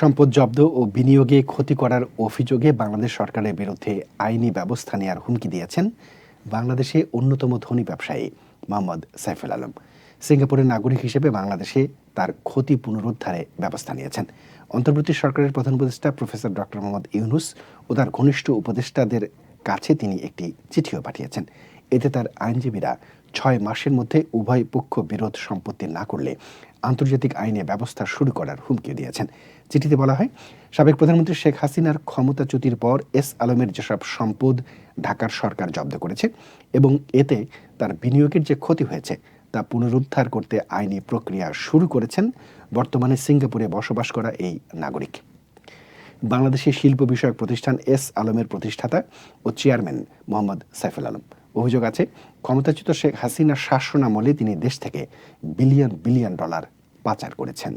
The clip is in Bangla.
সম্পদ জব্দ ও বিনিয়োগে ক্ষতি করার অভিযোগে বাংলাদেশ সরকারের বিরুদ্ধে আইনি ব্যবস্থা নেওয়ার হুমকি দিয়েছেন বাংলাদেশে অন্যতম ধনী ব্যবসায়ী মোহাম্মদ সাইফুল আলম। সিঙ্গাপুরের নাগরিক হিসেবে বাংলাদেশে তার ক্ষতি পুনরুদ্ধারে ব্যবস্থা নিয়েছেন। অন্তর্বর্তী সরকারের প্রধান উপদেষ্টা প্রফেসর ডক্টর মোহাম্মদ ইউনুস ও তার ঘনিষ্ঠ উপদেষ্টাদের কাছে তিনি একটি চিঠিও পাঠিয়েছেন। এতে তার আইনজীবীরা ছয় মাসের মধ্যে উভয় পক্ষ বিরোধ সম্পত্তি না করলে আন্তর্জাতিক আইনে ব্যবস্থা শুরু করার হুমকি দিয়েছেন। চিঠিতে বলা হয়, সাবেক প্রধানমন্ত্রী শেখ হাসিনার ক্ষমতাচ্যুতির পর এস আলমের যেসব সম্পদ ঢাকার সরকার জব্দ করেছে এবং এতে তার বিনিয়োগের যে ক্ষতি হয়েছে তা পুনরুদ্ধার করতে আইনি প্রক্রিয়া শুরু করেছেন বর্তমানে সিঙ্গাপুরে বসবাস করা এই নাগরিক। বাংলাদেশের শিল্প বিষয়ক প্রতিষ্ঠান এস আলমের প্রতিষ্ঠাতা ও চেয়ারম্যান মোহাম্মদ সাইফুল আলম। অভিযোগ আছে ক্ষমতাচ্যুত শেখ হাসিনার শাসনামলে তিনি দেশ থেকে বিলিয়ন বিলিয়ন ডলার পাচার করেছেন।